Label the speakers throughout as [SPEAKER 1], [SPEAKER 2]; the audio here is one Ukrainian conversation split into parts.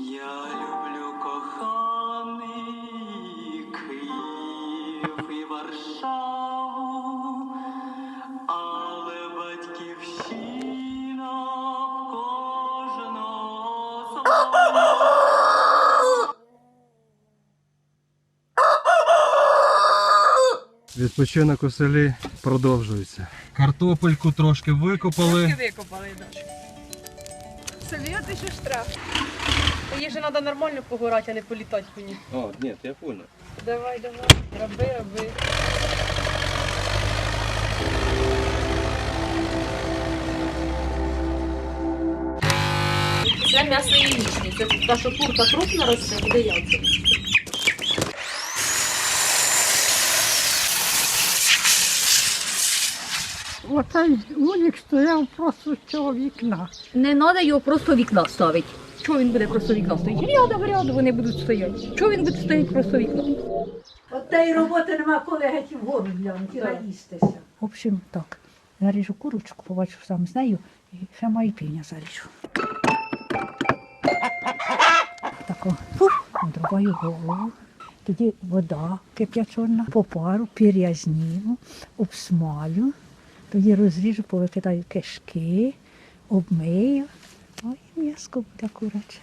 [SPEAKER 1] Я люблю коханий Київ і Варшаву, але батьківщина в кожного.
[SPEAKER 2] Відпочинок у селі продовжується. Картопельку трошки викопали.
[SPEAKER 3] викопали далі. Собі ти ще штраф. Її же треба нормально погорати, а не політати по ній.
[SPEAKER 2] О, ні, я понял.
[SPEAKER 3] Давай, давай. Роби, роби. Це м'ясо яєчні. Це та, що курка крупна росте, буде яйця.
[SPEAKER 4] Оцей вулик стояв просто з цього вікна.
[SPEAKER 5] Не треба його просто в вікна ставити. Чого він буде просто в вікна стоїть? Рядом, рядом вони будуть стояти. Чого він буде стояти просто в вікно?
[SPEAKER 4] От тієї роботи нема коли геть вгору глянути, наїстися.
[SPEAKER 6] В общем, так. Заріжу курочку, побачу сам з нею і ще маю півня заріжу. Тако, фух, одрубаю голову. Тоді вода кип'ячона, по пару, пір'язнію, обсмалю. Тоді розріжу, повикидаю кишки, обмию. Ой, м'яско буде куряче.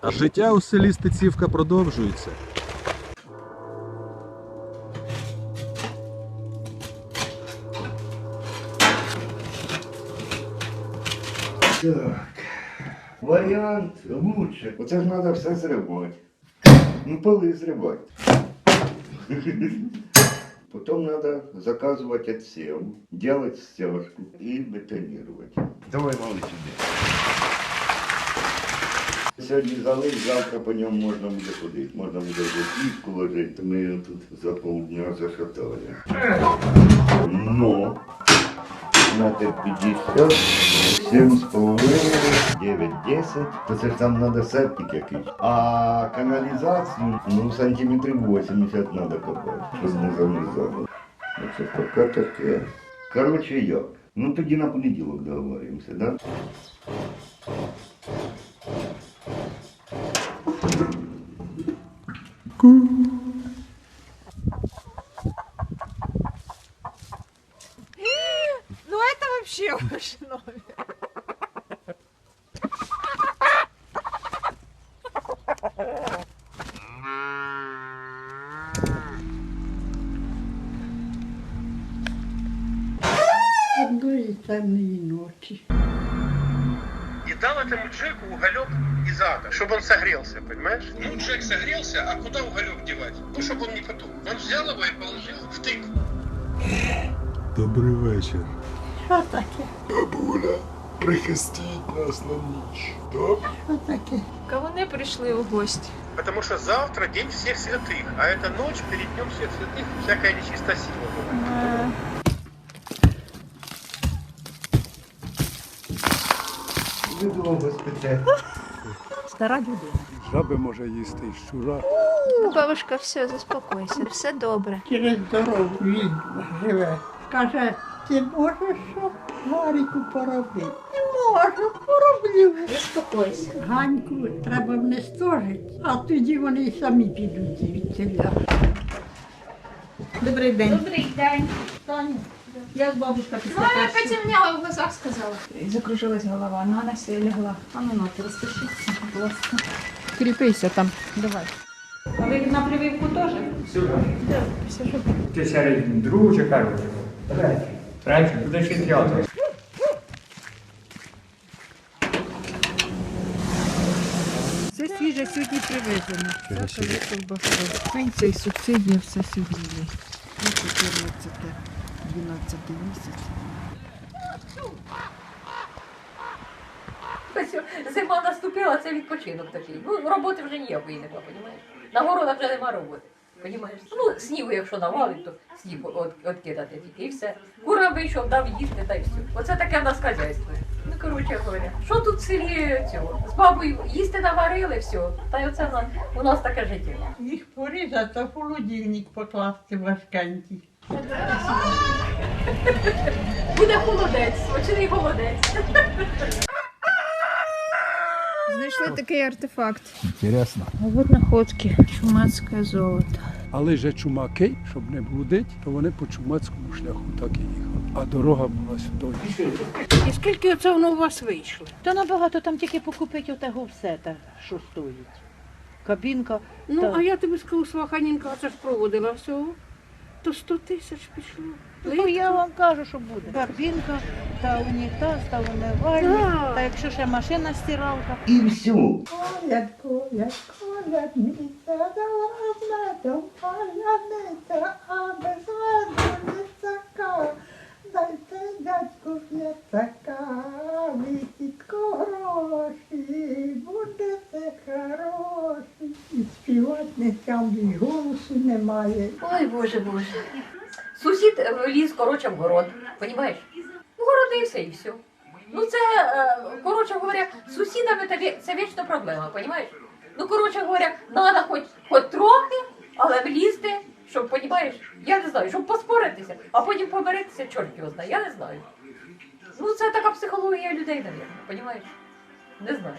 [SPEAKER 2] А життя у селі Стецівка продовжується.
[SPEAKER 7] Так. Варіант лучше. Оце ж треба все зривати. Ну, поли зривати. Потім надо заказывать отсев, делать стяжку и бетонировать. Давай, малий, тебе. Сьогодні залив, завтра по ньому можна буде ходити. Можна буде кістку ложити. Ми його тут за полдня зашатали. Но надо 50, 7 з половиною, 9, 10. То це ж там треба септик якийсь. А каналізацію, ну, сантиметрів 80 треба копати, щоб не замерзало. Оце поки таке. Коротше, як? Ну тоді на понеділок договоримося, да?
[SPEAKER 3] Ну вообще очень новое.
[SPEAKER 4] Одної темної ночі.
[SPEAKER 8] и дал этому Джеку уголек из ада, чтобы он согрелся, понимаешь? Ну, Джек согрелся, а куда уголек девать? Ну, чтобы он не потух. Он взял его и положил в тыкву.
[SPEAKER 2] Добрий вечір.
[SPEAKER 4] Що таке?
[SPEAKER 7] Бабуля, прихистіть нас на ніч. Добре?
[SPEAKER 4] Що таке?
[SPEAKER 3] Вони прийшли у гості.
[SPEAKER 8] Потому что завтра день всех святых, а эта ночь перед днем всех святых всякая нечистая сила бывает.
[SPEAKER 7] Ви довго спите.
[SPEAKER 6] Стара людина.
[SPEAKER 2] Жаби може їсти і щура.
[SPEAKER 9] Бабушка, все, заспокойся, все добре.
[SPEAKER 4] Через дорогу він живе. Каже, ти можеш щоб Гаріку поробити? Не можу, пороблю.
[SPEAKER 9] Заспокойся.
[SPEAKER 4] Ганьку треба внестожити, а тоді вони й самі підуть звідсіля. Добрий день.
[SPEAKER 9] Добрий день.
[SPEAKER 4] Таня, як бабушка після
[SPEAKER 9] Ну, я
[SPEAKER 4] першого?
[SPEAKER 9] потемняла в глазах, сказала.
[SPEAKER 6] Закружилась голова, на нас лягла. А ну на, розпишіться, будь ласка.
[SPEAKER 3] Кріпися там.
[SPEAKER 6] Давай.
[SPEAKER 3] А ви на прививку теж?
[SPEAKER 10] Ти серед другу чи першу? Третю, буде ще.
[SPEAKER 4] Це свіже сьогодні привезено. Це колбаса. Пенсія і субсидія все сьогодні є. Ну, 14, 12 місяць.
[SPEAKER 5] Зима наступила, це відпочинок такий. Ну, роботи вже ніякої нема, розумієш? На городах вже нема роботи. Понімаєш? Ну, снігу, якщо навалить, то сніг от, откидати тільки і все. Кура вийшов, дав їсти та й все. Оце таке в нас хазяйство. Ну, коротше говоря, що тут в селі цього? З бабою їсти наварили, все. Та й оце в нас, у нас таке життя.
[SPEAKER 4] Їх порізати, а в холодильник покласти важкенький.
[SPEAKER 5] Буде холодець, смачний холодець.
[SPEAKER 9] Знайшли такий артефакт.
[SPEAKER 11] Інтересно.
[SPEAKER 9] А от находки. Чумацьке золото.
[SPEAKER 12] Але же чумаки, щоб не блудить, то вони по чумацькому шляху так і їхали. А дорога була сюди.
[SPEAKER 3] І скільки це воно у вас вийшло?
[SPEAKER 6] Та набагато там тільки покупити отого все, та, що стоїть. Кабінка.
[SPEAKER 3] Ну,
[SPEAKER 6] та-
[SPEAKER 3] а я тобі скажу, Сваханінка, це ж проводила всього. То 100 тисяч пішло.
[SPEAKER 6] Ну, я вам кажу, що буде. Кабінка, та унітаз, та унивальник,
[SPEAKER 3] да.
[SPEAKER 6] та якщо ще машина стиралка.
[SPEAKER 7] І все.
[SPEAKER 4] Коляд, коляд, колядниця, дала то паляниця, а без голосу немає.
[SPEAKER 5] Ой, Боже, Боже. Сусід е, ліз, коротше, в город, понімаєш? Вгородився і все. Ну це, е, коротше говоря, з сусідами це, вічна проблема, понімаєш? Ну, коротше говоря, треба хоч, хоч трохи, але влізти, щоб, понімаєш, я не знаю, щоб поспоритися, а потім помиритися, чорт його знає, я не знаю. Ну, це така психологія людей, навірно, понімаєш? Не знаю.